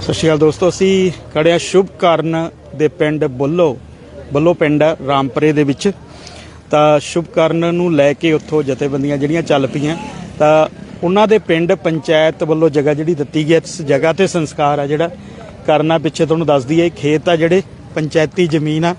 ਸਤਿ ਸ਼੍ਰੀ ਅਕਾਲ ਦੋਸਤੋ ਅਸੀਂ ਖੜੇ ਹਾਂ ਸ਼ੁਭ ਕਰਨ ਦੇ ਪਿੰਡ ਬੁੱਲੋ ਬੱਲੋ ਪਿੰਡ ਹੈ ਰਾਮਪਰੇ ਦੇ ਵਿੱਚ। ਤਾਂ ਸ਼ੁਭ ਕਰਨ ਨੂੰ ਲੈ ਕੇ ਉੱਥੋਂ ਜਥੇਬੰਦੀਆਂ ਜਿਹੜੀਆਂ ਚੱਲ ਪਈਆਂ ਤਾਂ ਉਹਨਾਂ ਦੇ ਪਿੰਡ ਪੰਚਾਇਤ ਵੱਲੋਂ ਜਗ੍ਹਾ ਜਿਹੜੀ ਦਿੱਤੀ ਗਈ ਹੈ, ਇਸ ਜਗ੍ਹਾ ਤੇ ਸੰਸਕਾਰ ਆ ਜਿਹੜਾ। ਕਰਨਾ ਪਿੱਛੇ ਤੁਹਾਨੂੰ ਦੱਸ ਦਈਏ ਖੇਤ ਆ ਜਿਹੜੇ ਪੰਚਾਇਤੀ ਜ਼ਮੀਨ ਆ।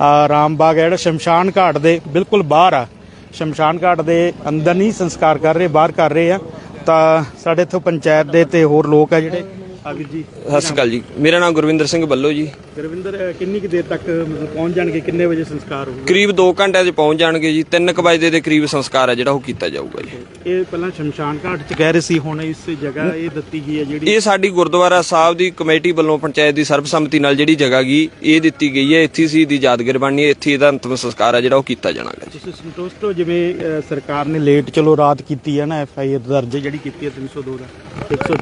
ਆ ਰਾਮਬਾਗ ਹੈ ਜਿਹੜਾ ਸ਼ਮਸ਼ਾਨ ਘਾਟ ਦੇ ਬਿਲਕੁਲ ਬਾਹਰ ਆ। ਸ਼ਮਸ਼ਾਨ ਘਾਟ ਦੇ ਅੰਦਰ ਨਹੀਂ ਸੰਸਕਾਰ ਕਰ ਰਹੇ ਬਾਹਰ ਕਰ ਰਹੇ ਆ। ਤਾਂ ਸਾਡੇ ਇੱਥੋਂ ਪੰਚਾਇਤ ਦੇ ਤੇ ਹੋਰ ਲੋਕ ਆ ਜਿਹੜੇ ਆਗਿਰ ਜੀ ਸਤਿ ਸ਼੍ਰੀ ਅਕਾਲ ਜੀ। ਮੇਰਾ ਨਾਮ ਗੁਰਵਿੰਦਰ ਸਿੰਘ ਬੱਲੋ ਜੀ। ਗੁਰਵਿੰਦਰ ਕਿੰਨੀ ਕੁ ਦੇਰ ਤੱਕ ਮਤਲਬ ਪਹੁੰਚ ਜਾਣਗੇ? ਕਿੰਨੇ ਵਜੇ ਸੰਸਕਾਰ ਹੋਊਗਾ? ਕਰੀਬ 2 ਘੰਟਿਆਂ 'ਚ ਪਹੁੰਚ ਜਾਣਗੇ ਜੀ। 3 ਕੁ ਵਜੇ ਦੇ ਕਰੀਬ ਸੰਸਕਾਰ ਹੈ ਜਿਹੜਾ ਉਹ ਕੀਤਾ ਜਾਊਗਾ ਜੀ। ਇਹ ਪਹਿਲਾਂ ਸ਼ਮਸ਼ਾਨ ਘਾਟ ਚ ਕਹਿ ਰਹੇ ਸੀ ਹੁਣ ਇਸ ਜਗ੍ਹਾ ਇਹ ਦਿੱਤੀ ਗਈ ਹੈ ਜਿਹੜੀ ਇਹ ਸਾਡੀ ਗੁਰਦੁਆਰਾ ਸਾਹਿਬ ਦੀ ਕਮੇਟੀ ਵੱਲੋਂ ਪੰਚਾਇਤ ਦੀ ਸਰਬਸੰਮਤੀ ਨਾਲ ਜਿਹੜੀ ਜਗ੍ਹਾ ਗਈ ਇਹ ਦਿੱਤੀ ਗਈ ਹੈ। ਇੱਥੇ ਸੀ ਦੀ ਯਾਦਗਾਰ ਬਣਨੀ ਹੈ। ਇੱਥੇ ਇਹਦਾ ਅੰਤਮ ਸੰਸਕਾਰ ਹੈ ਜਿਹੜਾ ਉਹ ਕੀਤਾ ਜਾਣਾਗਾ ਜੀ। ਤੁਸੀਂ ਸੰਤੁਸ਼ਟ ਹੋ? ਜਿਵੇਂ ਸਰਕਾਰ ਨੇ ਲੇਟ ਚਲੋ ਰਾਤ ਕੀਤੀ ਹੈ ਨਾ ਐਫ ਆਈ ਆਰ ਦਰਜ ਜਿਹੜੀ ਕੀਤੀ ਹੈ 302 ਦਾ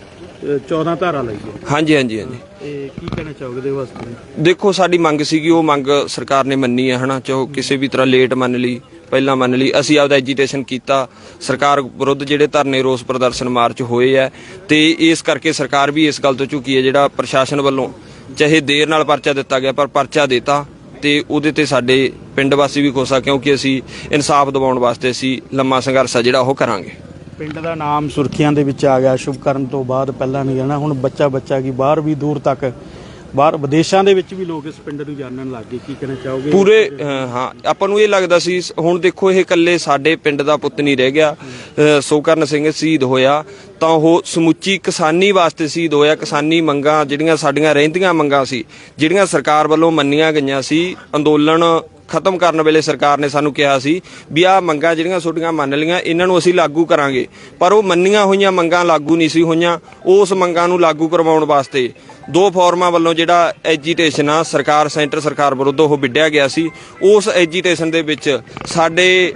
114 ਧਾਰਾ ਲਈ ਹੈ। ਹਾਂਜੀ ਹਾਂਜੀ ਹਾਂਜੀ। ਇਹ ਕੀ ਕਹਿਣਾ ਚਾਹੋਗੇ ਦੇ ਵਾਸਤੇ? ਦੇਖੋ ਸਾਡੀ ਮੰਗ ਸੀਗੀ ਉਹ ਮੰਗ ਸਰਕਾਰ ਨੇ ਮੰਨੀ ਹੈ ਹਨਾ? ਚਾਹੋ ਕਿਸੇ ਵੀ ਤਰ੍ਹਾਂ ਲੇਟ ਮੰਨ ਲਈ ਪਹਿਲਾਂ ਮੰਨ ਲਈ ਅਸੀਂ ਆਪਦਾ ਐਜੀਟੇਸ਼ਨ ਕੀਤਾ। ਸਰਕਾਰ ਵਿਰੁੱਧ ਜਿਹੜੇ ਧਰਨੇ ਰੋਸ ਪ੍ਰਦਰਸ਼ਨ ਮਾਰਚ ਹੋਏ ਆ ਤੇ ਇਸ ਕਰਕੇ ਸਰਕਾਰ ਵੀ ਇਸ ਗੱਲ ਤੋਂ ਝੁਕੀ ਹੈ ਜਿਹੜਾ ਪ੍ਰਸ਼ਾਸਨ ਵੱਲੋਂ ਚਾਹੇ ਦੇਰ ਨਾਲ ਪਰਚਾ ਦਿੱਤਾ ਗਿਆ ਪਰ ਪਰਚਾ ਦਿੱਤਾ ਤੇ ਉਹਦੇ ਤੇ ਸਾਡੇ ਪਿੰਡ ਵਾਸੀ ਵੀ ਖੁਸ਼ ਆ ਕਿਉਂਕਿ ਅਸੀਂ ਇਨਸਾਫ ਦਿਵਾਉਣ ਵਾਸਤੇ ਅਸੀਂ ਲੰਮਾ ਸੰਘਰਸ਼ ਆ ਜਿਹੜਾ ਉਹ ਕਰਾਂਗੇ। ਪਿੰਡ ਦਾ ਨਾਮ ਸੁਰਖੀਆਂ ਦੇ ਵਿੱਚ ਆ ਗਿਆ। ਸ਼ੁਭ ਕਰਨ ਤੋਂ ਬਾਅਦ ਪਹਿਲਾਂ ਨਹੀਂ ਜਾਣਾ ਹੁਣ ਬੱਚਾ ਬੱਚਾ ਕੀ ਬਾਹਰ ਵੀ ਦੂਰ ਤੱਕ, ਬਾਹਰ ਵਿਦੇਸ਼ਾਂ ਦੇ ਵਿੱਚ ਵੀ ਲੋਕ ਇਸ ਪਿੰਡ ਨੂੰ ਜਾਣਨ ਲੱਗ ਗਏ। ਕੀ ਕਹਿਣਾ ਚਾਹੋਗੇ? ਪੂਰੇ ਹਾਂ, ਆਪਾਂ ਨੂੰ ਇਹ ਲੱਗਦਾ ਸੀ, ਹੁਣ ਦੇਖੋ ਇਹ ਇਕੱਲੇ ਸਾਡੇ ਪਿੰਡ ਦਾ ਪੁੱਤ ਨਹੀਂ ਰਹਿ ਗਿਆ। ਸੋਕਰਨ ਸਿੰਘ ਸ਼ਹੀਦ ਹੋਇਆ, ਤਾਂ ਉਹ ਸਮੁੱਚੀ ਕਿਸਾਨੀ ਵਾਸਤੇ ਸ਼ਹੀਦ ਹੋਇਆ। ਕਿਸਾਨੀ ਮੰਗਾਂ ਜਿਹੜੀਆਂ ਸਾਡੀਆਂ ਰਹਿੰਦੀਆਂ ਮੰਗਾਂ ਸੀ, ਜਿਹੜੀਆਂ ਸਰਕਾਰ ਵੱਲੋਂ ਮੰਨੀਆਂ ਗਈਆਂ ਸੀ, ਅੰਦੋਲਨ ਖਤਮ ਕਰਨ ਵੇਲੇ ਸਰਕਾਰ ਨੇ ਸਾਨੂੰ ਕਿਹਾ ਸੀ ਵੀ ਆਹ ਮੰਗਾਂ ਜਿਹੜੀਆਂ ਤੁਹਾਡੀਆਂ ਮੰਨ ਲਈਆਂ, ਇਹਨਾਂ ਨੂੰ ਅਸੀਂ ਲਾਗੂ ਕਰਾਂਗੇ। ਪਰ ਉਹ ਮੰਨੀਆਂ ਹੋਈਆਂ ਮੰਗਾਂ ਲਾਗੂ ਨਹੀਂ ਸੀ ਹੋਈਆਂ ਉਸ ਮੰਗਾਂ ਨੂੰ ਲਾਗੂ ਕਰਵਾਉਣ ਵਾਸਤੇ ਦੋ ਫੋਰਮਾਂ ਵੱਲੋਂ ਜਿਹੜਾ ਐਜੀਟੇਸ਼ਨ ਆ, ਸਰਕਾਰ, ਸੈਂਟਰ ਸਰਕਾਰ ਵਿਰੁੱਧ ਉਹ ਵਿੱਢਿਆ ਗਿਆ ਸੀ। ਉਸ ਐਜੀਟੇਸ਼ਨ ਦੇ ਵਿੱਚ ਸਾਡੇ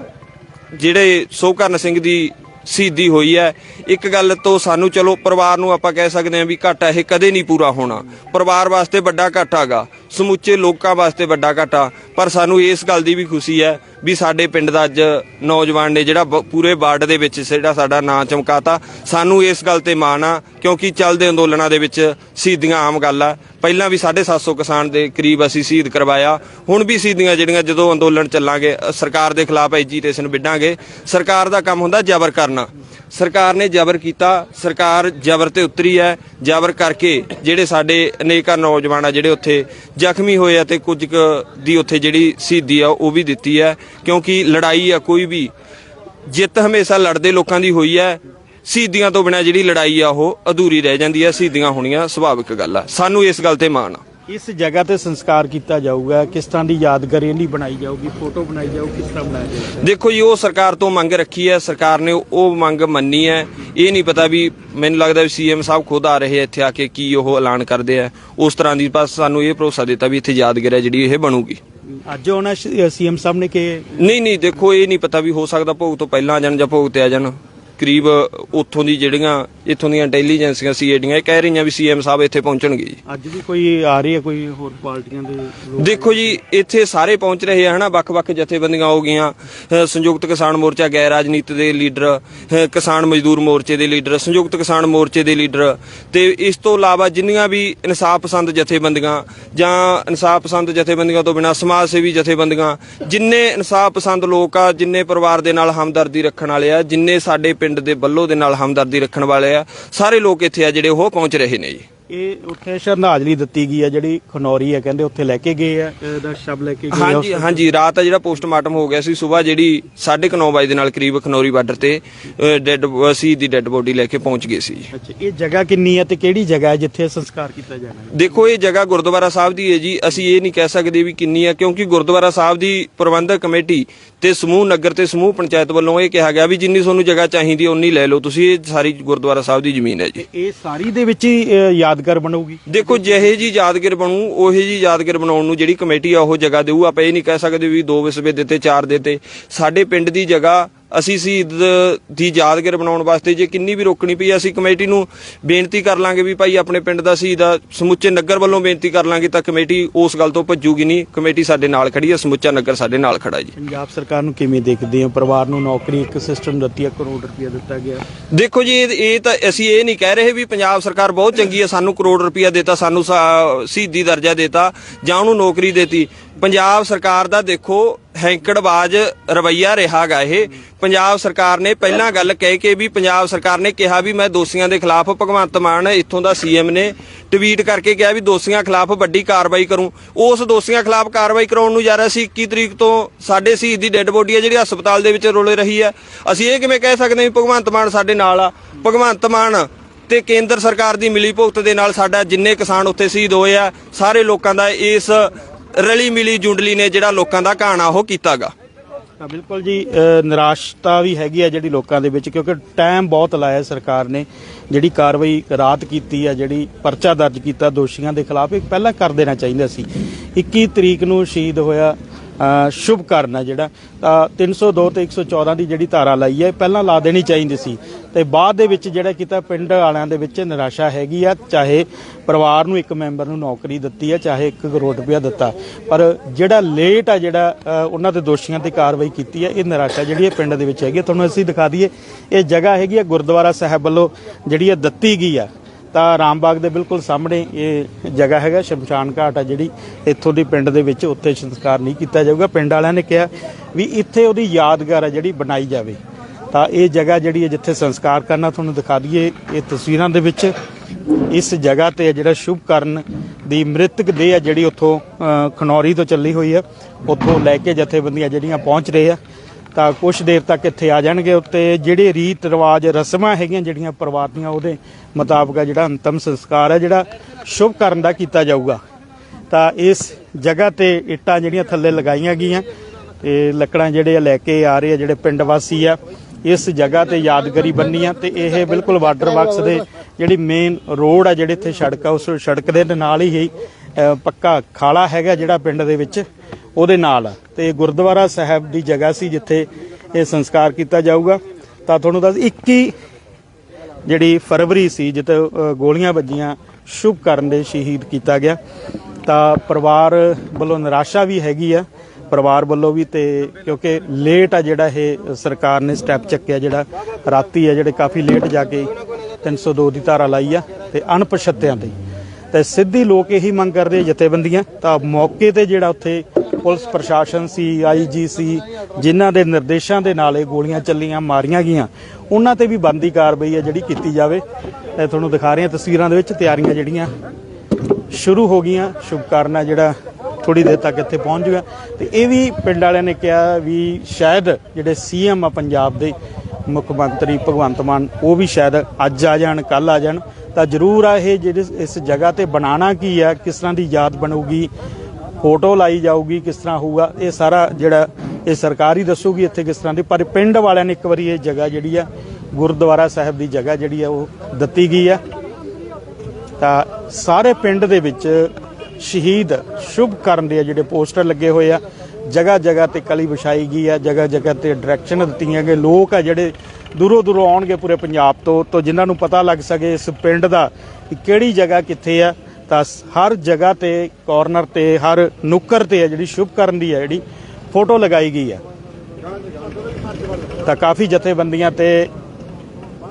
ਜਿਹੜੇ ਸੋਕਰਨ ਸਿੰਘ ਦੀ ਸ਼ਹੀਦੀ ਹੋਈ ਹੈ, ਇੱਕ ਗੱਲ ਤੋਂ ਸਾਨੂੰ ਚਲੋ ਪਰਿਵਾਰ ਨੂੰ ਆਪਾਂ ਕਹਿ ਸਕਦੇ ਹਾਂ ਵੀ ਘਾਟਾ ਇਹ ਕਦੇ ਨਹੀਂ ਪੂਰਾ ਹੋਣਾ। ਪਰਿਵਾਰ ਵਾਸਤੇ ਵੱਡਾ ਘਾਟਾ ਹੈਗਾ, ਸਮੁੱਚੇ ਲੋਕਾਂ ਵਾਸਤੇ ਵੱਡਾ ਘਾਟਾ। ਪਰ ਸਾਨੂੰ ਇਸ ਗੱਲ ਦੀ ਵੀ ਖੁਸ਼ੀ ਹੈ ਵੀ ਸਾਡੇ ਪਿੰਡ ਦਾ ਅੱਜ ਨੌਜਵਾਨ ਨੇ ਜਿਹੜਾ ਪੂਰੇ ਵਾਰਡ ਦੇ ਵਿੱਚ ਜਿਹੜਾ ਸਾਡਾ ਨਾਂ ਚਮਕਾਤਾ। ਸਾਨੂੰ ਇਸ ਗੱਲ ਤੇ ਮਾਣ ਆ, ਕਿਉਂਕਿ ਚੱਲਦੇ ਅੰਦੋਲਨਾਂ ਦੇ ਵਿੱਚ ਸ਼ਹੀਦੀਆਂ ਆਮ ਗੱਲ ਆ। ਪਹਿਲਾਂ ਵੀ 750 ਕਿਸਾਨ ਦੇ ਕਰੀਬ ਅਸੀਂ ਸ਼ਹੀਦ ਕਰਵਾਇਆ। ਹੁਣ ਵੀ ਸ਼ਹੀਦੀਆਂ ਜਿਹੜੀਆਂ ਜਦੋਂ ਅੰਦੋਲਨ ਚੱਲਾਂਗੇ ਸਰਕਾਰ ਦੇ ਖਿਲਾਫ ਐਜੀਟੇਸ਼ਨ ਵਿੱਢਾਂਗੇ। ਸਰਕਾਰ ਦਾ ਕੰਮ ਹੁੰਦਾ ਜ਼ਬਰ ਕਰਨਾ। ਸਰਕਾਰ ਨੇ ਜ਼ਬਰ ਕੀਤਾ, ਸਰਕਾਰ ਜ਼ਬਰ ਤੇ ਉਤਰੀ ਹੈ। ਜ਼ਬਰ ਕਰਕੇ ਜਿਹੜੇ ਸਾਡੇ ਅਨੇਕਾਂ ਨੌਜਵਾਨ ਆ ਜਿਹੜੇ ਉੱਥੇ ਜ਼ਖਮੀ ਹੋਏ ਆ ਤੇ ਕੁਝ ਕੁ ਦੀ ਉੱਥੇ ਜਿਹੜੀ ਸ਼ਹੀਦੀ ਆ ਉਹ ਵੀ ਦਿੱਤੀ ਹੈ ਕਿਉਂਕਿ ਲੜਾਈ ਆ ਕੋਈ ਵੀ ਜਿੱਤ ਹਮੇਸ਼ਾ ਲੜਦੇ ਲੋਕਾਂ ਦੀ ਹੋਈ ਹੈ ਸ਼ਹੀਦੀਆਂ ਤੋਂ ਬਿਨਾ ਜਿਹੜੀ ਲੜਾਈ ਆ ਉਹ ਅਧੂਰੀ ਰਹਿ ਜਾਂਦੀ ਹੈ ਸ਼ਹੀਦੀਆਂ ਹੋਣੀਆਂ ਸੁਭਾਵਿਕ ਗੱਲ ਆ। ਸਾਨੂੰ ਇਸ ਗੱਲ ਤੇ ਮਾਣ ਆ। ਇਸ ਜਗ੍ਹਾ ਤੇ ਸੰਸਕਾਰ ਕੀਤਾ ਜਾਊਗਾ ਕਿਸ ਤਰ੍ਹਾਂ ਦੀ ਯਾਦਗਾਰੀ ਇਹਦੀ ਬਣਾਈ ਜਾਊਗੀ ਫੋਟੋ ਬਣਾਈ ਜਾਊ ਕਿਸ ਤਰ੍ਹਾਂ ਬਣਾਇਆ ਜਾਊਗਾ ਦੇਖੋ ਜੀ ਉਹ ਸਰਕਾਰ ਤੋਂ ਮੰਗ ਰੱਖੀ ਹੈ ਸਰਕਾਰ ਨੇ ਉਹ ਮੰਗ ਮੰਨੀ ਹੈ। ਇਹ ਨਹੀਂ ਪਤਾ ਵੀ ਮੈਨੂੰ ਲੱਗਦਾ ਵੀ ਸੀਐਮ ਸਾਹਿਬ ਖੁਦ ਆ ਰਹੇ ਇੱਥੇ ਆ ਕੇ ਕੀ ਉਹ ਐਲਾਨ ਕਰਦੇ ਆ। ਉਸ ਤਰ੍ਹਾਂ ਦੀ ਬਸ ਸਾਨੂੰ ਇਹ ਭਰੋਸਾ ਦਿੱਤਾ ਵੀ ਇੱਥੇ ਯਾਦਗਾਰ ਹੈ ਜਿਹੜੀ ਇਹ ਬਣੂਗੀ। ਅੱਜ ਉਹਨਾਂ ਸੀਐਮ ਸਾਹਿਬ ਨੇ ਕਿ ਨਹੀਂ ਨਹੀਂ, ਦੇਖੋ, ਇਹ ਨਹੀਂ ਪਤਾ ਵੀ ਹੋ ਸਕਦਾ ਭੋਗ ਤੋਂ ਪਹਿਲਾਂ ਆ ਜਾਣ ਜਾਂ ਭੋਗ ਤੇ ਆ ਜਾਣ। ਕਰੀਬ ਉੱਥੋਂ ਦੀ ਜਿਹੜੀਆਂ ਇੱਥੋਂ ਦੀਆਂ ਇੰਟੈਲੀਜੈਂਸੀਆਂ ਸੀਏਡੀਆਂ ਇਹ ਕਹਿ ਰਹੀਆਂ ਵੀ ਸੀਐਮ ਸਾਹਿਬ ਇੱਥੇ ਪਹੁੰਚਣਗੇ ਜੀ। ਅੱਜ ਵੀ ਕੋਈ ਆ ਰਹੀ ਹੈ ਕੋਈ ਹੋਰ ਪਾਰਟੀਆਂ ਦੇ ਲੋਕ? ਦੇਖੋ ਜੀ ਇੱਥੇ ਸਾਰੇ ਪਹੁੰਚ ਰਹੇ ਆ ਹਨਾ? ਵੱਖ-ਵੱਖ ਜਥੇਬੰਦੀਆਂ ਹੋ ਗਈਆਂ ਸੰਯੁਕਤ ਕਿਸਾਨ ਮੋਰਚਾ ਗੈਰ ਰਾਜਨੀਤੀ ਦੇ ਲੀਡਰ ਕਿਸਾਨ ਮਜ਼ਦੂਰ ਮੋਰਚੇ ਦੇ ਲੀਡਰ ਸੰਯੁਕਤ ਕਿਸਾਨ ਮੋਰਚੇ ਦੇ ਲੀਡਰ। ਤੇ ਇਸ ਤੋਂ ਇਲਾਵਾ ਜਿੰਨੀਆਂ ਵੀ ਇਨਸਾਫ ਪਸੰਦ ਜਥੇਬੰਦੀਆਂ ਜਾਂ ਇਨਸਾਫ ਪਸੰਦ ਜਥੇਬੰਦੀਆਂ ਤੋਂ ਬਿਨਾਂ ਸਮਾਜ ਸੇਵੀ ਜਥੇਬੰਦੀਆਂ ਜਿੰਨੇ ਇਨਸਾਫ ਪਸੰਦ ਲੋਕ ਆ ਜਿੰਨੇ ਪਰਿਵਾਰ ਦੇ ਨਾਲ ਹਮਦਰਦੀ ਰੱਖਣ ਵਾਲੇ ਆ ਜਿੰਨੇ ਸਾਡੇ ਪਿੰਡ ਪਿੰਡ ਦੇ ਬੱਲੋ ਦੇ ਨਾਲ ਹਮਦਰਦੀ ਰੱਖਣ ਵਾਲੇ ਆ। ਸਾਰੇ ਲੋਕ ਇੱਥੇ ਆ ਜਿਹੜੇ ਉਹ ਪਹੁੰਚ ਰਹੇ ਨੇ ਜੀ। ਇਹ ਉੱਥੇ ਸ਼ਰਧਾਂਜਲੀ ਦਿੱਤੀ ਗਈ ਹੈ ਜਿਹੜੀ ਖਨੌਰੀ ਹੈ ਕਹਿੰਦੇ ਉੱਥੇ ਲੈ ਕੇ ਗਏ ਆ ਇਹਦਾ ਸ਼ਬ ਲੈ ਕੇ ਗਏ। ਹਾਂਜੀ ਹਾਂਜੀ ਰਾਤ ਆ ਜਿਹੜਾ ਪੋਸਟਮਾਰਟਮ ਹੋ ਗਿਆ ਸੀ ਸਵੇਰ ਜਿਹੜੀ 9:30 ਵਜੇ ਦੇ ਨਾਲ ਕਰੀਬ ਖਨੌਰੀ ਬਾਰਡਰ ਤੇ ਡੈੱਡ ਸੀ ਦੀ ਡੈੱਡ ਬੋਡੀ ਲੈ ਕੇ ਪਹੁੰਚ ਗਏ ਸੀ। ਅੱਛਾ ਇਹ ਜਗ੍ਹਾ ਕਿੰਨੀ ਹੈ ਤੇ ਕਿਹੜੀ ਜਗ੍ਹਾ ਹੈ ਜਿੱਥੇ ਸੰਸਕਾਰ ਕੀਤਾ ਜਾਣਾ ਹੈ ਦੇਖੋ ਇਹ ਜਗ੍ਹਾ ਗੁਰਦੁਆਰਾ ਸਾਹਿਬ ਦੀ ਹੈ ਜੀ ਅਸੀਂ ਇਹ ਨਹੀਂ ਕਹਿ ਸਕਦੇ ਵੀ ਕਿੰਨੀ ਹੈ ਕਿਉਂਕਿ ਗੁਰਦੁਆਰਾ ਸਾਹਿਬ ਦੀ ਪ੍ਰਬੰਧਕ ਕਮੇਟੀ ਤੇ ਸਮੂਹ ਨਗਰ ਤੇ ਸਮੂਹ ਪੰਚਾਇਤ ਵੱਲੋਂ ਇਹ ਕਿਹਾ ਗਿਆ ਵੀ ਜਿੰਨੀ ਤੁਹਾਨੂੰ ਜਗ੍ਹਾ ਚਾਹੀਦੀ ਹੈ ਉਨੀ ਲੈ ਲਓ ਤੁਸੀਂ ਇਹ ਸਾਰੀ ਗੁਰਦੁਆਰਾ ਸਾਹਿਬ ਦੀ ਜ਼ਮੀਨ ਹੈ ਜੀ ਇਹ ਸਾਰੀ ਦੇ ਵਿੱਚ ਹੀ ਅ, ਯਾਦਗਾਰ ਬਣੂਗੀ? ਦੇਖੋ, ਜਿਹੇ ਜੀ ਯਾਦਗਾਰ ਬਣੂ, ਉਹੇ ਜੀ ਯਾਦਗਾਰ ਬਣਾਉਣ ਨੂੰ ਜਿਹੜੀ ਕਮੇਟੀ ਆ, ਉਹ ਜਗ੍ਹਾ ਦੇਊ। ਆਪਾਂ ਇਹ ਨਹੀਂ ਕਹਿ ਸਕਦੇ ਵੀ ਦੋ ਵਿਸਵੇ ਦਿੱਤੇ, ਚਾਰ ਦਿੱਤੇ। ਸਾਡੇ ਪਿੰਡ ਦੀ ਜਗ੍ਹਾ ਅਸੀਂ ਸ਼ਹੀਦ ਦੀ ਯਾਦਗਾਰ ਬਣਾਉਣ ਵਾਸਤੇ ਜੇ ਕਿੰਨੀ ਵੀ ਰੋਕਣੀ ਪਈ ਅਸੀਂ ਕਮੇਟੀ ਨੂੰ ਬੇਨਤੀ ਕਰ ਲਾਂਗੇ ਵੀ ਭਾਈ ਆਪਣੇ ਪਿੰਡ ਦਾ ਸ਼ਹੀਦ ਆ ਸਮੁੱਚੇ ਨਗਰ ਵੱਲੋਂ ਬੇਨਤੀ ਕਰ ਲਾਂਗੇ ਤਾਂ ਕਮੇਟੀ ਉਸ ਗੱਲ ਤੋਂ ਭੱਜੂਗੀ ਨਹੀਂ। ਕਮੇਟੀ ਸਾਡੇ ਨਾਲ ਖੜੀ ਆ ਸਮੁੱਚਾ ਨਗਰ ਸਾਡੇ ਨਾਲ ਖੜਾ ਜੀ। ਪੰਜਾਬ ਸਰਕਾਰ ਨੂੰ ਕਿਵੇਂ ਦੇਖਦੇ ਹੋ? ਪਰਿਵਾਰ ਨੂੰ ਨੌਕਰੀ ਇੱਕ ਸਿਸਟਮ ਦਿੱਤੀ ਹੈ ਕਰੋੜ ਰੁਪਏ ਦਿੱਤਾ ਗਿਆ। ਦੇਖੋ ਜੀ ਇਹ ਤਾਂ ਅਸੀਂ ਇਹ ਨਹੀਂ ਕਹਿ ਰਹੇ ਵੀ ਪੰਜਾਬ ਸਰਕਾਰ ਬਹੁਤ ਚੰਗੀ ਹੈ ਸਾਨੂੰ ਕਰੋੜ ਰੁਪਇਆ ਦਿੱਤਾ ਸਾਨੂੰ ਸ਼ਹੀਦੀ ਦਰਜਾ ਦਿੱਤਾ ਜਾਂ ਉਹਨੂੰ ਨੌਕਰੀ ਦਿੱਤੀ। ਪੰਜਾਬ ਸਰਕਾਰ ਦਾ ਦੇਖੋ ਹੈਂਕੜਬਾਜ਼ ਰਵਈਆ ਰਿਹਾਗਾ ਇਹ। ਪੰਜਾਬ ਸਰਕਾਰ ਨੇ ਪਹਿਲਾਂ ਗੱਲ ਕਹਿ ਕੇ ਵੀ ਪੰਜਾਬ ਸਰਕਾਰ ਨੇ ਕਿਹਾ ਵੀ ਮੈਂ ਦੋਸ਼ੀਆਂ ਦੇ ਖਿਲਾਫ ਭਗਵੰਤ ਮਾਨ ਇੱਥੋਂ ਦਾ ਸੀਐਮ ਨੇ ਟਵੀਟ ਕਰਕੇ ਕਿਹਾ ਵੀ ਦੋਸ਼ੀਆਂ ਖਿਲਾਫ ਵੱਡੀ ਕਾਰਵਾਈ ਕਰੂੰ। ਉਸ ਦੋਸ਼ੀਆਂ ਖਿਲਾਫ ਕਾਰਵਾਈ ਕਰਾਉਣ ਨੂੰ ਜਾ ਰਿਹਾ ਸੀ 21 ਤਰੀਕ ਤੋਂ ਸਾਡੇ ਸ਼ਹੀਦ ਦੀ ਡੈੱਡ ਬੋਡੀ ਹੈ ਜਿਹੜੀ ਹਸਪਤਾਲ ਦੇ ਵਿੱਚ ਰੋਲੇ ਰਹੀ ਹੈ। ਅਸੀਂ ਇਹ ਕਿਵੇਂ ਕਹਿ ਸਕਦੇ ਹਾਂ ਵੀ ਭਗਵੰਤ ਮਾਨ ਸਾਡੇ ਨਾਲ ਆ? ਭਗਵੰਤ ਮਾਨ ਤੇ ਕੇਂਦਰ ਸਰਕਾਰ ਦੀ ਮਿਲੀ ਭੁਗਤ ਦੇ ਨਾਲ ਸਾਡਾ ਜਿੰਨੇ ਕਿਸਾਨ ਉੱਥੇ ਸ਼ਹੀਦ ਹੋਏ ਆ, ਸਾਰੇ ਲੋਕਾਂ ਦਾ ਇਸ ਰਲੀ ਮਿਲੀ ਜੁੰਡਲੀ ਨੇ ਜਿਹੜਾ ਲੋਕਾਂ ਦਾ ਘਾਣਾ ਉਹ ਕੀਤਾਗਾ। ਤਾਂ ਬਿਲਕੁਲ ਜੀ ਨਿਰਾਸ਼ਤਾ ਵੀ ਹੈਗੀ ਆ ਜਿਹੜੀ ਲੋਕਾਂ ਦੇ ਵਿੱਚ, ਕਿਉਂਕਿ ਟਾਈਮ ਬਹੁਤ ਲਾਇਆ ਸਰਕਾਰ ਨੇ, ਜਿਹੜੀ ਕਾਰਵਾਈ ਰਾਤ ਕੀਤੀ ਆ, ਜਿਹੜੀ ਪਰਚਾ ਦਰਜ ਕੀਤਾ ਦੋਸ਼ੀਆਂ ਦੇ ਖਿਲਾਫ, ਇਹ ਪਹਿਲਾਂ ਕਰ ਦੇਣਾ ਚਾਹੀਦਾ ਸੀ। 21 ਤਰੀਕ ਨੂੰ ਸ਼ਹੀਦ ਹੋਇਆ ਸ਼ੁਭ ਕਰਨ ਆ ਜਿਹੜਾ, ਤਾਂ 302 ਤੇ 114 ਦੀ ਜਿਹੜੀ ਧਾਰਾ ਲਾਈ ਹੈ ਇਹ ਪਹਿਲਾਂ ਲਾ ਦੇਣੀ ਚਾਹੀਦੀ ਸੀ। ਤੇ ਬਾਅਦ ਦੇ ਵਿੱਚ ਜਿਹੜਾ ਕੀਤਾ ਪਿੰਡ ਵਾਲਿਆਂ ਦੇ ਵਿੱਚ ਨਿਰਾਸ਼ਾ ਹੈਗੀ ਆ, ਚਾਹੇ ਪਰਿਵਾਰ ਨੂੰ ਇੱਕ ਮੈਂਬਰ ਨੂੰ ਨੌਕਰੀ ਦਿੱਤੀ ਆ, ਚਾਹੇ 1 ਕਰੋੜ ਰੁਪਇਆ ਦਿੱਤਾ। ਪਰ ਜਿਹੜਾ ਲੇਟ ਆ, ਜਿਹੜਾ ਉਹਨਾਂ ਦੇ ਦੋਸ਼ੀਆਂ ਤੇ ਕਾਰਵਾਈ ਕੀਤੀ ਹੈ ਇਹ ਨਿਰਾਸ਼ਾ ਜਿਹੜੀ ਹੈ ਪਿੰਡ ਦੇ ਵਿੱਚ ਹੈਗੀ ਹੈ। ਤੁਹਾਨੂੰ ਅਸੀਂ ਦਿਖਾ ਦਈਏ, ਇਹ ਜਗ੍ਹਾ ਹੈਗੀ ਆ ਗੁਰਦੁਆਰਾ ਸਾਹਿਬ ਵੱਲੋਂ ਜਿਹੜੀ ਇਹ ਦਿੱਤੀ ਗਈ ਆ। ਤਾਂ ਰਾਮਬਾਗ ਦੇ ਬਿਲਕੁਲ ਸਾਹਮਣੇ ਇਹ ਜਗ੍ਹਾ ਹੈਗਾ, ਸ਼ਮਸ਼ਾਨ ਘਾਟ ਆ ਜਿਹੜੀ, ਇੱਥੋਂ ਦੀ ਪਿੰਡ ਦੇ ਵਿੱਚ ਉੱਥੇ ਸੰਸਕਾਰ ਨਹੀਂ ਕੀਤਾ ਜਾਊਗਾ। ਪਿੰਡ ਵਾਲਿਆਂ ਨੇ ਕਿਹਾ ਵੀ ਇੱਥੇ ਉਹਦੀ ਯਾਦਗਾਰ ਆ ਜਿਹੜੀ ਬਣਾਈ ਜਾਵੇ। ਤਾਂ ਇਹ ਜਗ੍ਹਾ ਜਿਹੜੀ ਹੈ ਜਿੱਥੇ ਸੰਸਕਾਰ ਕਰਨਾ ਤੁਹਾਨੂੰ ਦਿਖਾ ਦਈਏ, ਇਹ ਤਸਵੀਰਾਂ ਦੇ ਵਿੱਚ। ਇਸ ਜਗ੍ਹਾ ਤੇ ਜਿਹੜਾ ਸ਼ੁਭ ਕਰਨ ਦੀ ਮ੍ਰਿਤਕ ਦੇਹ ਹੈ ਜਿਹੜੀ ਉੱਥੋਂ ਖਨੌਰੀ ਤੋਂ ਚੱਲੀ ਹੋਈ ਹੈ। ਉੱਥੋਂ ਲੈ ਕੇ ਜਥੇਬੰਦੀਆਂ ਜਿਹੜੀਆਂ ਪਹੁੰਚ ਰਹੇ ਆ। ਤਾਂ ਕੁਝ ਦੇਰ ਤੱਕ ਇੱਥੇ ਆ ਜਾਣਗੇ। ਉੱਤੇ ਜਿਹੜੇ ਰੀਤ ਰਿਵਾਜ ਰਸਮਾਂ ਹੈਗੀਆਂ ਜਿਹੜੀਆਂ ਪਰਿਵਾਰ ਦੀਆਂ, ਉਹਦੇ ਮੁਤਾਬਕ ਜਿਹੜਾ ਅੰਤਮ ਸੰਸਕਾਰ ਹੈ ਜਿਹੜਾ ਸ਼ੁਭ ਕਰਨ ਦਾ ਕੀਤਾ ਜਾਊਗਾ। ਤਾਂ ਇਸ ਜਗ੍ਹਾ ਤੇ ਇੱਟਾਂ ਜਿਹੜੀਆਂ ਥੱਲੇ ਲਗਾਈਆਂ ਗਈਆਂ। ਤੇ ਲੱਕੜਾਂ ਜਿਹੜੇ ਆ ਲੈ ਕੇ ਆ ਰਹੇ ਆ, ਜਿਹੜੇ ਪਿੰਡ ਵਾਸੀ ਆ। ਇਸ ਜਗ੍ਹਾ ਤੇ ਯਾਦਗਾਰੀ ਬੰਨੀ ਆ ਤੇ ਇਹ ਬਿਲਕੁਲ ਵਾਟਰ ਬਾਕਸ ਦੇ ਜਿਹੜੀ ਮੇਨ ਰੋਡ ਆ ਜਿਹੜੇ ਇੱਥੇ ਸੜਕ ਆ, ਉਸ ਸੜਕ ਦੇ ਨਾਲ ਹੀ ਪੱਕਾ ਖਾਲਾ ਹੈਗਾ ਜਿਹੜਾ ਪਿੰਡ ਦੇ ਵਿੱਚ, ਉਹਦੇ ਨਾਲ ਆ। ਤੇ ਗੁਰਦੁਆਰਾ ਸਾਹਿਬ ਦੀ ਜਗ੍ਹਾ ਸੀ ਜਿੱਥੇ ਇਹ ਸੰਸਕਾਰ ਕੀਤਾ ਜਾਊਗਾ। ਤਾਂ ਤੁਹਾਨੂੰ ਦੱਸ 21 ਜਿਹੜੀ ਫਰਵਰੀ ਸੀ, ਜਿੱਥੇ ਗੋਲੀਆਂ ਵੱਜੀਆਂ, ਸ਼ੁਭ ਕਰਨ ਦੇ ਸ਼ਹੀਦ ਕੀਤਾ ਗਿਆ। ਤਾਂ ਪਰਿਵਾਰ ਵੱਲੋਂ ਨਿਰਾਸ਼ਾ ਵੀ ਹੈਗੀ ਆ। ਪਰਿਵਾਰ ਵੱਲੋਂ ਵੀ ਤੇ ਕਿਉਂਕਿ ਲੇਟ ਆ ਜਿਹੜਾ ਇਹ ਸਰਕਾਰ ਨੇ ਸਟੈਪ ਚੱਕਿਆ ਜਿਹੜਾ, ਰਾਤੀ ਆ ਜਿਹੜੇ ਕਾਫੀ ਲੇਟ ਜਾ ਕੇ 302 ਦੀ ਧਾਰਾ ਲਾਈ ਆ ਤੇ ਅਣਪਛਾਤਿਆਂ ਤੇ। ਤੇ ਸਿੱਧੀ ਲੋਕ ਇਹੀ ਮੰਗ ਕਰਦੇ ਆ ਜਥੇਬੰਦੀਆਂ, ਤਾਂ ਮੌਕੇ ਤੇ ਜਿਹੜਾ ਉੱਥੇ ਪੁਲਿਸ ਪ੍ਰਸ਼ਾਸਨ ਸੀ ਆਈਜੀ ਸੀ, ਜਿਨ੍ਹਾਂ ਦੇ ਨਿਰਦੇਸ਼ਾਂ ਦੇ ਨਾਲ ਇਹ ਗੋਲੀਆਂ ਚੱਲੀਆਂ, ਮਾਰੀਆਂ ਗਈਆਂ, ਉਹਨਾਂ ਤੇ ਵੀ ਬੰਦੀ ਕਾਰਵਾਈ ਹੈ ਜਿਹੜੀ ਕੀਤੀ ਜਾਵੇ। ਤੁਹਾਨੂੰ ਦਿਖਾ ਰਹੇ ਹਾਂ ਤਸਵੀਰਾਂ ਦੇ ਵਿੱਚ ਤਿਆਰੀਆਂ ਜਿਹੜੀਆਂ ਸ਼ੁਰੂ ਹੋ ਗਈਆਂ। ਸ਼ੁਭ ਕਰਨਾ ਜਿਹੜਾ ਥੋੜੀ ਦੇਰ ਤੱਕ ਇੱਥੇ ਪਹੁੰਚ ਜੂਗਾ। ਤੇ ਇਹ ਵੀ ਪਿੰਡ ਵਾਲਿਆਂ ਨੇ ਕਿਹਾ ਵੀ ਸ਼ਾਇਦ ਜਿਹੜੇ ਸੀਐਮ ਆ ਪੰਜਾਬ ਦੇ, ਮੁੱਖ ਮੰਤਰੀ ਭਗਵੰਤ ਮਾਨ, ਉਹ ਵੀ ਸ਼ਾਇਦ ਅੱਜ ਆ ਜਾਣ ਕੱਲ ਆ ਜਾਣ। ਤਾਂ ਜ਼ਰੂਰ ਆ ਇਹ ਜਿਹੜੇ ਇਸ ਜਗ੍ਹਾ ਤੇ ਬਣਾਉਣਾ ਕੀ ਆ, ਕਿਸ ਤਰ੍ਹਾਂ ਦੀ ਯਾਦ ਬਣੂਗੀ, ਫੋਟੋ ਲਾਈ ਜਾਊਗੀ, ਕਿਸ ਤਰ੍ਹਾਂ ਹੋਊਗਾ, ਇਹ ਸਾਰਾ ਜਿਹੜਾ ਇਹ ਸਰਕਾਰ ਹੀ ਦੱਸੂਗੀ ਇੱਥੇ ਕਿਸ ਤਰ੍ਹਾਂ ਦੀ। ਪਰ ਪਿੰਡ ਵਾਲਿਆਂ ਨੇ ਇੱਕ ਵਾਰੀ ਇਹ ਜਗ੍ਹਾ ਜਿਹੜੀ ਆ, ਗੁਰਦੁਆਰਾ ਸਾਹਿਬ ਦੀ ਜਗ੍ਹਾ ਜਿਹੜੀ ਆ, ਉਹ ਦਿੱਤੀ ਗਈ ਆ। ਤਾਂ ਸਾਰੇ ਪਿੰਡ ਦੇ ਵਿੱਚ ਸ਼ਹੀਦ ਸ਼ੁਭ ਕਰਨ ਦੇ ਜਿਹੜੇ ਪੋਸਟਰ ਲੱਗੇ ਹੋਏ ਆ। ਜਗ੍ਹਾ ਜਗ੍ਹਾ ਤੇ ਕਲੀ ਵਿਛਾਈ ਗਈ ਆ, ਜਗ੍ਹਾ ਜਗ੍ਹਾ ਤੇ ਡਾਇਰੈਕਸ਼ਨ ਦਿੱਤੀਆਂ ਗਏ ਲੋਕ ਆ ਜਿਹੜੇ ਦੂਰੋਂ ਦੂਰੋਂ ਆਉਣਗੇ ਪੂਰੇ ਪੰਜਾਬ ਤੋਂ ਤੋਂ ਜਿਨ੍ਹਾਂ ਨੂੰ ਪਤਾ ਲੱਗ ਸਕੇ ਇਸ ਪਿੰਡ ਦਾ ਕਿ ਕਿਹੜੀ ਜਗ੍ਹਾ ਕਿੱਥੇ ਆ, ਤਾਂ ਹਰ ਜਗ੍ਹਾ ਤੇ ਕਾਰਨਰ ਤੇ, ਹਰ ਨੁੱਕਰ ਤੇ ਆ ਜਿਹੜੀ ਸ਼ੁਭ ਕਰਨ ਦੀ ਆ ਜਿਹੜੀ ਫੋਟੋ ਲਗਾਈ ਗਈ ਆ। ਤਾਂ ਕਾਫੀ ਜਥੇਬੰਦੀਆਂ ਤੇ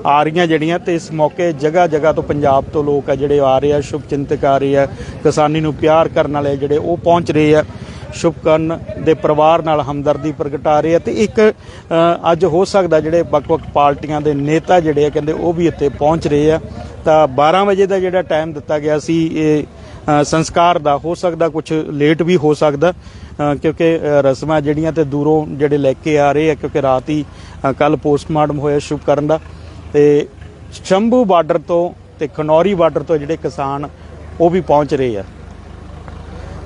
ਆ ਰਹੀਆਂ ਜਿਹੜੀਆਂ ਤੇ ਇਸ ਮੌਕੇ ਜਗ੍ਹਾ ਜਗ੍ਹਾ ਤੋਂ ਪੰਜਾਬ ਤੋਂ ਲੋਕ ਆ ਜਿਹੜੇ ਆ ਰਹੇ ਆ, ਸ਼ੁਭ ਚਿੰਤਕ ਆ ਰਹੇ ਆ, ਕਿਸਾਨੀ ਨੂੰ ਪਿਆਰ ਕਰਨ ਵਾਲੇ ਜਿਹੜੇ ਉਹ ਪਹੁੰਚ ਰਹੇ ਆ। ਸ਼ੁਭਕਰਨ ਦੇ ਪਰਿਵਾਰ ਨਾਲ ਹਮਦਰਦੀ ਪ੍ਰਗਟਾ ਰਹੇ ਆ ਤੇ ਇੱਕ ਅੱਜ ਹੋ ਸਕਦਾ ਜਿਹੜੇ ਵੱਖ-ਵੱਖ ਪਾਰਟੀਆਂ ਦੇ ਨੇਤਾ ਜਿਹੜੇ ਆ ਕਹਿੰਦੇ ਉਹ ਵੀ ਇੱਥੇ ਪਹੁੰਚ ਰਹੇ ਆ। ਤਾਂ 12 ਵਜੇ ਦਾ ਜਿਹੜਾ ਟਾਈਮ ਦਿੱਤਾ ਗਿਆ ਸੀ, ਇਹ ਸੰਸਕਾਰ ਦਾ ਹੋ ਸਕਦਾ ਕੁਝ ਲੇਟ ਵੀ ਹੋ ਸਕਦਾ ਕਿਉਂਕਿ ਰਸਮਾਂ ਜਿਹੜੀਆਂ ਤੇ ਦੂਰੋਂ ਜਿਹੜੇ ਲੈ ਕੇ ਆ ਰਹੇ ਆ, ਕਿਉਂਕਿ ਰਾਤ ਹੀ ਕੱਲ ਪੋਸਟਮਾਰਟਮ ਹੋਇਆ ਸ਼ੁਭਕਰਨ ਦਾ। ਤੇ ਸ਼ੰਭੂ ਬਾਰਡਰ ਤੋਂ ਤੇ ਖਨੌਰੀ ਬਾਰਡਰ ਤੋਂ ਜਿਹੜੇ ਕਿਸਾਨ ਉਹ ਵੀ ਪਹੁੰਚ ਰਹੇ ਆ।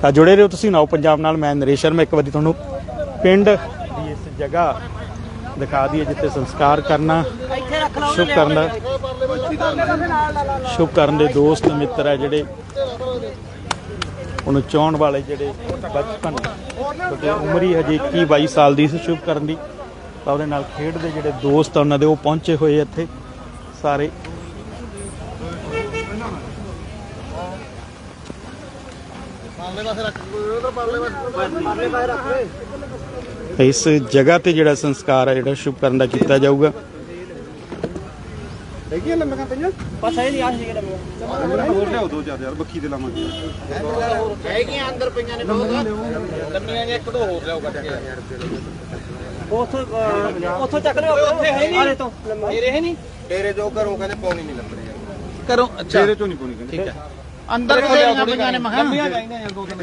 ਤਾਂ ਜੁੜੇ ਰਹੋ ਤੁਸੀਂ ਨੌ ਪੰਜਾਬ ਨਾਲ, ਮੈਂ ਨਰੇਸ਼ ਸ਼ਰਮਾ, ਇੱਕ ਵਾਰੀ ਤੁਹਾਨੂੰ ਪਿੰਡ ਦੀ ਇਸ ਜਗ੍ਹਾ ਦਿਖਾ ਦਈਏ ਜਿੱਥੇ ਸੰਸਕਾਰ ਕਰਨਾ, ਸ਼ੁਭ ਕਰਨ ਸ਼ੁਭ ਕਰਨ ਦੇ ਦੋਸਤ ਮਿੱਤਰ ਹੈ ਜਿਹੜੇ ਉਹਨੂੰ ਚਾਹਣ ਵਾਲੇ ਜਿਹੜੇ ਬਚਪਨ ਉਮਰੀ ਹਜੇ 21 22 ਸਾਲ ਦੀ ਸੀ ਸ਼ੁਭ ਕਰਨ ਦੀ। ਤਾਂ ਉਹਦੇ ਨਾਲ ਖੇਡ ਦੇ ਜਿਹੜੇ ਦੋਸਤ ਆ ਉਹਨਾਂ ਦੇ ਉਹ ਪਹੁੰਚੇ ਹੋਏ ਆ ਇੱਥੇ ਸਾਰੇ। ਇਸ ਜਗ੍ਹਾ ਤੇ ਜਿਹੜਾ ਸੰਸਕਾਰ ਹੈ ਜਿਹੜਾ ਸ਼ੁਭ ਕਰਨ ਦਾ ਕੀਤਾ ਜਾਊਗਾ। ਹੋਰ ਲਿਆਓ ਦੋ ਚਾਰ ਯਾਰ ਬੱਖੀ ਤੇ ਲਾਵਾਂਗੇ। ਉੱਥੋਂ ਚੱਕ ਲਿਓ। ਉੱਥੇ ਹੈ ਨਹੀਂ। ਆਲੇ ਤੋਂ। ਮੇਰੇ ਹੈ ਨਹੀਂ? ਤੇਰੇ ਜੋ ਘਰੋਂ ਕਹਿੰਦੇ ਪੌਣੀ ਨਹੀਂ ਲੱਭਣੀ ਕਰੋ ਅੱਛਾ। ਤੇਰੇ ਚੋਂ ਨਹੀਂ ਪੌਣੀ ਕਹਿੰਦੇ। ਠੀਕ ਹੈ। ਅੰਦਰ ਕਿਹੜੀਆਂ ਪਈਆਂ ਨੇ ਮਖਾਂ ਲੰਬੀਆਂ ਚਾਹੀਦੀਆਂ ਯਾਰ ਦੋ ਤਿੰਨ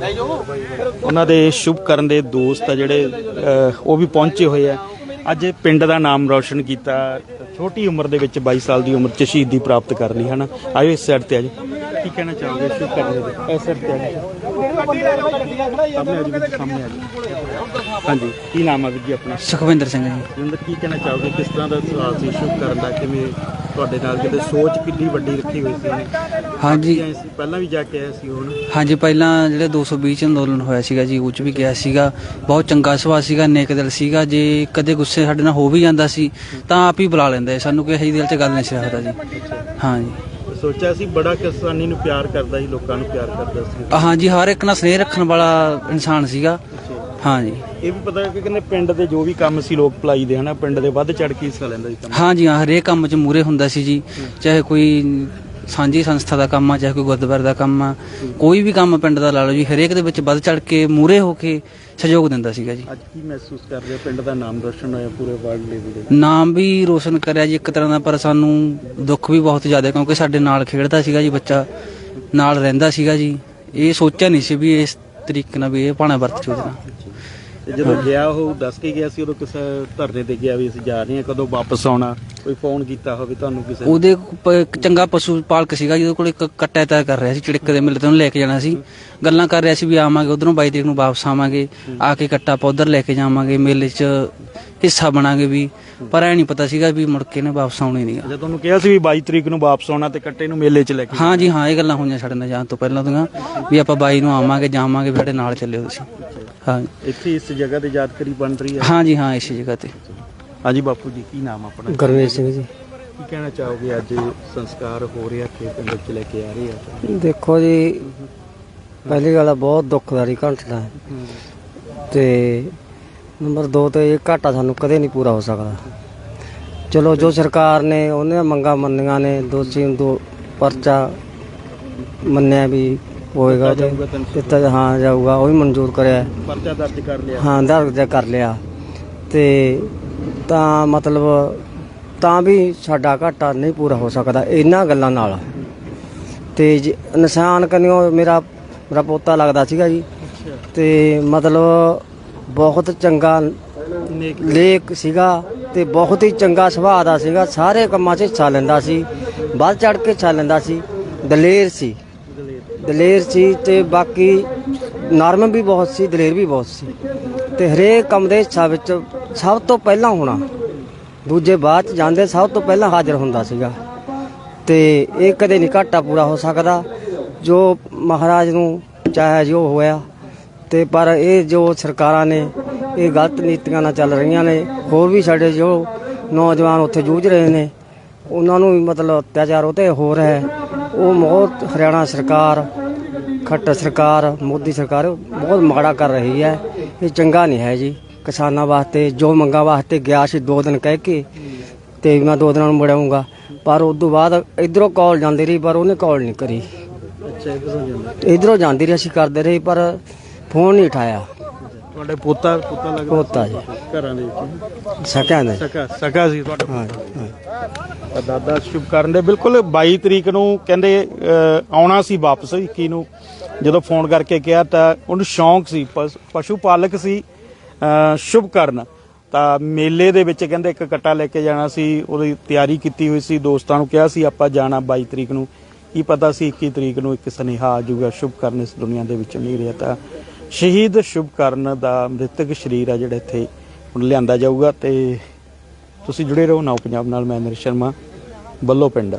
ਲੈ ਜਾਓ। ਉਹਨਾਂ ਦੇ ਸ਼ੁਭ ਕਰਨ ਦੇ ਦੋਸਤ ਆ ਜਿਹੜੇ ਉਹ ਵੀ ਪਹੁੰਚੇ ਹੋਏ ਆ। ਅੱਜ ਪਿੰਡ ਦਾ ਨਾਮ ਰੌਸ਼ਨ ਕੀਤਾ ਛੋਟੀ ਉਮਰ ਦੇ ਵਿੱਚ 22 ਸਾਲ ਦੀ ਉਮਰ ਚ ਸ਼ਹੀਦੀ ਪ੍ਰਾਪਤ ਕਰ ਲਈ ਹਨਾ? ਆਇਓ ਇਸ ਸਾਈਡ ਤੇ ਆਜੋ ਕੀ ਕਹਿਣਾ ਚਾਹੋਗੇ? ਸ਼ੁਭ ਕਰਨ ਦੇ ਇਸ ਸਾਈਡ ਤੇ ਆਜੋ ਸਾਹਮਣੇ ਆਜੋ ਵੀਰ, ਸਾਹਮਣੇ ਆਜੋ ਹਾਂਜੀ ਕੀ ਨਾਮ ਆ ਵੀਰ ਜੀ ਆਪਣਾ? ਸੁਖਵਿੰਦਰ ਸਿੰਘ ਜੀ। ਜਿੰਦਰ ਕੀ ਕਹਿਣਾ ਚਾਹੋਗੇ? ਕਿਸ ਤਰ੍ਹਾਂ ਦਾ ਸਵਾਲ ਸੀ? ਸ਼ੁਭ ਕਰਨ ਦਾ ਕਿਵੇਂ ਤੁਹਾਡੇ ਨਾਲ ਕਿਤੇ ਸੋਚ ਕਿੰਨੀ ਵੱਡੀ ਰੱਖੀ ਹੋਈ ਸੀ ਹਾਂਜੀ। ਆਏ ਸੀ ਪਹਿਲਾਂ ਵੀ ਜਾ ਕੇ ਆਇਆ ਸੀ ਹੁਣ ਹਾਂਜੀ ਪਹਿਲਾਂ ਜਿਹੜੇ 220 ਚ ਅੰਦੋਲਨ ਹੋਇਆ ਸੀਗਾ ਜੀ ਉਹ ਚ ਵੀ ਗਿਆ ਸੀਗਾ। ਬਹੁਤ ਚੰਗਾ ਸੁਭਾਅ ਸੀਗਾ ਨੇਕ ਦਿਲ ਸੀਗਾ। ਜੇ ਕਦੇ ਗੁੱਸੇ ਸਾਡੇ ਨਾਲ ਹੋ ਵੀ ਜਾਂਦਾ ਸੀ ਤਾਂ ਆਪ ਹੀ ਬੁਲਾ ਲੈਂਦਾ। ਸੀ, ਸਾਨੂੰ ਕਿਸੇ ਦਿਲ 'ਚ ਗੱਲ ਨਹੀਂ ਸੀ ਰੱਖਦਾ ਜੀ। ਹਾਂਜੀ। ਸੋਚਿਆ ਸੀ ਬੜਾ ਕਿਸਾਨੀ ਨੂੰ ਪਿਆਰ ਕਰਦਾ ਸੀ ਲੋਕਾਂ ਨੂੰ ਪਿਆਰ ਕਰਦਾ ਸੀ। ਹਾਂਜੀ ਹਰ ਇੱਕ ਨਾਲ ਸਨੇਹ ਰੱਖਣ ਵਾਲਾ ਇਨਸਾਨ ਸੀਗਾ। ਹਾਂਜੀ। ਇਹ ਵੀ ਪਤਾ ਕਿ ਕਹਿੰਦੇ ਪਿੰਡ ਦੇ ਜੋ ਵੀ ਕੰਮ ਸੀ ਲੋਕ ਭਲਾਈ ਦੇ ਹਨਾ? ਪਿੰਡ ਦੇ ਵੱਧ ਚੜ ਕੇ ਹਿੱਸਾ ਲੈਂਦਾ ਸੀ ਕੰਮ। ਹਾਂਜੀ ਹਾਂ ਹਰੇਕ ਕੰਮ 'ਚ ਮੂਰੇ ਹੁੰਦਾ ਸੀ ਜੀ। ਚਾਹੇ ਕੋਈ ਸਾਂਝੀ ਸੰਸਥਾ ਦਾ ਕੰਮ ਆ ਚਾਹੇ ਕੋਈ ਗੁਰਦੁਆਰੇ ਦਾ ਕੰਮ ਆ ਕੋਈ ਵੀ ਕੰਮ ਪਿੰਡ ਦਾ ਲਾ ਲਓ ਜੀ ਹਰੇਕ ਦੇ ਵਿੱਚ ਵੱਧ ਚੜ ਕੇ ਮੂਰੇ ਹੋ ਕੇ ਸਹਿਯੋਗ ਦਿੰਦਾ ਸੀਗਾ ਜੀ। ਅੱਜ ਕੀ ਮਹਿਸੂਸ ਕਰ ਰਹੇ ਹੋ? ਪਿੰਡ ਦਾ ਨਾਮ ਰੋਸ਼ਨ ਹੋਇਆ ਪੂਰੇ ਵਰਲਡ ਲੈਵਲ ਤੇ ਨਾਮ ਵੀ ਰੋਸ਼ਨ ਕਰਿਆ ਜੀ ਇੱਕ ਤਰ੍ਹਾਂ ਦਾ ਪਰ ਸਾਨੂੰ ਦੁੱਖ ਵੀ ਬਹੁਤ ਜ਼ਿਆਦਾ ਕਿਉਂਕਿ ਸਾਡੇ ਨਾਲ ਖੇਡਦਾ ਸੀਗਾ ਜੀ ਬੱਚਾ ਨਾਲ ਰਹਿੰਦਾ ਸੀਗਾ ਜੀ। ਇਹ ਸੋਚਿਆ ਨਹੀਂ ਸੀ ਵੀ ਇਸ ਤਰੀਕੇ ਨਾਲ ਵੀ ਇਹ ਭਾਣਾ ਵਰਤ ਚੁੱਕਣਾ ਤੇ ਜਦੋਂ ਗਿਆ ਉਹ ਦੱਸ ਕੇ ਗਿਆ ਸੀ ਉਦੋਂ ਕਿਸੇ ਧਰਨੇ ਤੇ ਗਿਆ ਵੀ ਅਸੀਂ ਜਾ ਰਹੇ ਹਾਂ ਕਦੋਂ ਵਾਪਸ ਆਉਣਾ ਕੋਈ ਫੋਨ ਕੀਤਾ ਹੋਵੇ ਤੁਹਾਨੂੰ ਕਿਸੇ ਨੇ? ਉਹਦੇ ਪ- ਇੱਕ ਚੰਗਾ ਪਸ਼ੂ ਪਾਲਕ ਸੀਗਾ ਜਿਹਦੇ ਕੋਲ ਇੱਕ ਕੱਟਾ ਤੈਅ ਕਰ ਰਿਹਾ ਸੀ ਚਿੜਕ ਦੇ ਮੇਲੇ ਤੋਂ ਲੈ ਕੇ ਜਾਣਾ ਸੀ। ਗੱਲਾਂ ਕਰ ਰਿਹਾ ਸੀ ਵੀ ਆਵਾਂਗੇ ਉਧਰੋਂ 22 ਤਰੀਕ ਨੂੰ ਵਾਪਸ ਆਵਾਂਗੇ ਆ ਕੇ ਕੱਟਾ ਆਪਾਂ ਉੱਧਰ ਲੈ ਕੇ ਜਾਵਾਂਗੇ ਮੇਲੇ 'ਚ ਹਿੱਸਾ ਬਣਾਂਗੇ ਵੀ। ਪਰ ਐ ਨਹੀਂ ਪਤਾ ਸੀਗਾ ਵੀ ਮੁੜ ਕੇ ਨੇ ਵਾਪਸ ਆਉਣਾ ਹੀ ਨਹੀਂਗਾ ਤੁਹਾਨੂੰ ਕਿਹਾ ਸੀ ਵੀ 22 ਤਰੀਕ ਨੂੰ ਵਾਪਸ ਆਉਣਾ ਤੇ ਕੱਟੇ ਨੂੰ ਮੇਲੇ 'ਚ ਲੈ ਕੇ ਹਾਂ ਜੀ ਹਾਂ ਇਹ ਗੱਲਾਂ ਹੋਈਆਂ ਸਾਡੇ ਨਾਲ ਜਾਣ ਤੋਂ ਪਹਿਲਾਂ ਦੀਆਂ ਵੀ ਆਪਾਂ ਬਾਈ ਨੂੰ ਆਵਾਂਗੇ ਜਾਵਾਂਗੇ ਵੀ ਸਾਡੇ ਨਾਲ ਚੱਲਿਓ ਤੁਸੀਂ। ਹਾਂ। ਇੱਥੇ ਇਸ ਜਗ੍ਹਾ ਤੇ ਯਾਦਗਾਰੀ ਬਣ ਰਹੀ ਹੈ? ਹਾਂ ਜੀ ਹਾਂ ਇਸੇ ਜਗ੍ਹਾ ਤੇ। ਹਾਂਜੀ ਬਾਪੂ ਜੀ ਕੀ ਨਾਮ ਆਪਣਾ? ਗੁਰਵੇਸ਼ ਸਿੰਘ ਜੀ। ਕੀ ਕਹਿਣਾ ਚਾਹੋਗੇ? ਅੱਜ ਸੰਸਕਾਰ ਹੋ ਰਿਹਾ ਕਿ ਪਿੰਡ ਵਿੱਚ ਲੈ ਕੇ ਆ ਰਹੇ ਆ। ਦੇਖੋ ਜੀ ਪਹਿਲੀ ਗੱਲ ਆ, ਬਹੁਤ ਦੁੱਖਦਾਰੀ ਘਟਨਾ ਹੈ ਤੇ ਨੰਬਰ 2 ਤੇ ਇਹ ਘਾਟਾ ਸਾਨੂੰ ਕਦੇ ਨਹੀਂ ਪੂਰਾ ਹੋ ਸਕਦਾ। ਚਲੋ ਜੋ ਸਰਕਾਰ ਨੇ ਉਹਨੇ ਮੰਗਾ ਮੰਨੀਆਂ ਨੇ ਦੋਸ਼ੀ ਨੂੰ ਦੋ ਪਰਚਾ ਮੰਨਿਆ ਵੀ ਹੋਏਗਾ ਤੇ ਦਿੱਤਾ ਹਾਂ ਜਾਊਗਾ ਉਹ ਵੀ ਮਨਜ਼ੂਰ ਕਰਿਆ। ਪਰਚਾ ਦਰਜ ਕਰ ਲਿਆ। ਹਾਂ ਦਰਜ ਕਰ ਲਿਆ। ਤੇ ਤਾਂ ਮਤਲਬ ਤਾਂ ਵੀ ਸਾਡਾ ਘਾਟਾ ਨਹੀਂ ਪੂਰਾ ਹੋ ਸਕਦਾ ਇਹਨਾਂ ਗੱਲਾਂ ਨਾਲ। ਤੇ ਜੇ ਇਨਸਾਨ ਕਨਿਓ ਮੇਰਾ ਮੇਰਾ ਪੋਤਾ ਲੱਗਦਾ ਸੀਗਾ ਜੀ। ਤੇ ਮਤਲਬ ਬਹੁਤ ਚੰਗਾ ਨੇਕ ਲੇਖ ਸੀਗਾ ਤੇ ਬਹੁਤ ਹੀ ਚੰਗਾ ਸੁਭਾਅ ਦਾ ਸੀਗਾ। ਸਾਰੇ ਕੰਮਾਂ 'ਚ ਹਿੱਸਾ ਲੈਂਦਾ ਸੀ। ਵੱਧ ਚੜ ਕੇ ਹਿੱਸਾ ਲੈਂਦਾ ਸੀ। ਦਲੇਰ ਸੀ। ਦਲੇਰ ਸੀ ਤੇ ਬਾਕੀ ਨਰਮ ਵੀ ਬਹੁਤ ਸੀ, ਦਲੇਰ ਵੀ ਬਹੁਤ ਸੀ। ਤੇ ਹਰੇਕ ਕੰਮ ਦੇ ਹਿੱਸਾ ਵਿੱਚ ਸਭ ਤੋਂ ਪਹਿਲਾਂ ਹੋਣਾ, ਦੂਜੇ ਬਾਅਦ ਚ ਜਾਂਦੇ ਸਭ ਤੋਂ ਪਹਿਲਾਂ ਹਾਜ਼ਰ ਹੁੰਦਾ ਸੀਗਾ। ਤੇ ਇਹ ਕਦੇ ਨਹੀਂ ਘਾਟਾ ਪੂਰਾ ਹੋ ਸਕਦਾ, ਜੋ ਮਹਾਰਾਜ ਨੂੰ ਚਾਹਿਆ ਜੋ ਹੋਇਆ। ਤੇ ਪਰ ਇਹ ਜੋ ਸਰਕਾਰਾਂ ਨੇ, ਇਹ ਗਲਤ ਨੀਤੀਆਂ ਨਾਲ ਚੱਲ ਰਹੀਆਂ ਨੇ, ਹੋਰ ਵੀ ਸਾਡੇ ਜੋ ਨੌਜਵਾਨ ਉੱਥੇ ਜੂਝ ਰਹੇ ਨੇ, ਉਹਨਾਂ ਨੂੰ ਵੀ ਮਤਲਬ ਅਤਿਆਚਾਰ ਉਹ ਤੇ ਹੋ ਰਿਹਾ ਹੈ। ਉਹ ਬਹੁਤ ਹਰਿਆਣਾ ਸਰਕਾਰ ਖੱਟਰ ਸਰਕਾਰ ਮੋਦੀ ਸਰਕਾਰ ਬਹੁਤ ਮਾੜਾ ਕਰ ਰਹੀ ਹੈ। ਇਹ ਚੰਗਾ ਨਹੀਂ ਹੈ ਜੀ। ਕਿਸਾਨਾਂ ਵਾਸਤੇ ਜੋ ਮੰਗਾਂ ਵਾਸਤੇ ਗਿਆ ਸੀ ਦੋ ਦਿਨ ਕਹਿ ਕੇ ਤੇ ਮੈਂ ਦੋ ਦਿਨਾਂ ਨੂੰ ਮੁੜਾਉਂਗਾ ਪਰ ਉਸ ਤੋਂ ਬਾਅਦ ਇਧਰੋਂ ਕਾਲ ਜਾਂਦੀ ਰਹੀ ਪਰ ਉਹਨੇ ਕਾਲ ਨਹੀਂ ਕਰੀ। ਅੱਛਾ ਇਧਰ ਜਾਂਦੀ ਰਹੀ ਅਸੀਂ ਕਰਦੇ ਰਹੇ ਪਰ ਫੋਨ ਨਹੀਂ ਉਠਾਇਆ। ਤੁਹਾਡੇ ਪੋਤਾ ਪੋਤਾ ਲੱਗਦਾ? ਪੋਤਾ ਜੀ। ਘਰਾਂ ਦੇ ਵਿੱਚ। ਸਕਿਆ ਨਹੀਂ ਸਕਾ ਸਕਾ ਸੀ ਤੁਹਾਡਾ ਹਾਂ ਹਾਂ। ਦਾਦਾ ਸ਼ੁਭ ਕਰਨ ਦੇ ਬਿਲਕੁਲ 22 ਤਰੀਕ ਨੂੰ ਕਹਿੰਦੇ ਆਉਣਾ ਸੀ ਵਾਪਸ 21 ਨੂੰ। ਜਦੋਂ ਫੋਨ ਕਰਕੇ ਕਿਹਾ ਤਾਂ ਉਹਨੂੰ ਸ਼ੌਂਕ ਸੀ ਪਸ- ਪਾਲਕ ਸੀ ਸ਼ੁਭ ਕਰਨ। ਤਾਂ ਮੇਲੇ ਦੇ ਵਿੱਚ ਕਹਿੰਦੇ ਇੱਕ ਕੱਟਾ ਲੈ ਕੇ ਜਾਣਾ ਸੀ ਉਹਦੀ ਤਿਆਰੀ ਕੀਤੀ ਹੋਈ ਸੀ ਦੋਸਤਾਂ ਨੂੰ ਕਿਹਾ ਸੀ ਆਪਾਂ ਜਾਣਾ 22 ਤਰੀਕ ਨੂੰ। ਕੀ ਪਤਾ ਸੀ 21 ਤਰੀਕ ਨੂੰ ਇੱਕ ਸੁਨੇਹਾ ਆ ਜਾਊਗਾ ਸ਼ੁਭ ਕਰਨ ਇਸ ਦੁਨੀਆ ਦੇ ਵਿੱਚ ਨਹੀਂ ਰਿਹਾ ਤਾਂ। ਸ਼ਹੀਦ ਸ਼ੁਭਕਰਨ ਦਾ ਮ੍ਰਿਤਕ ਸਰੀਰ ਆ ਜਿਹੜਾ ਇੱਥੇ ਲਿਆਂਦਾ ਜਾਊਗਾ ਤੇ ਤੁਸੀਂ ਜੁੜੇ ਰਹੋ ਨਾਓ ਪੰਜਾਬ ਨਾਲ, ਮੈਂ ਨਰਿਸ਼ ਸ਼ਰਮਾ, ਬੱਲੋ ਪਿੰਡ।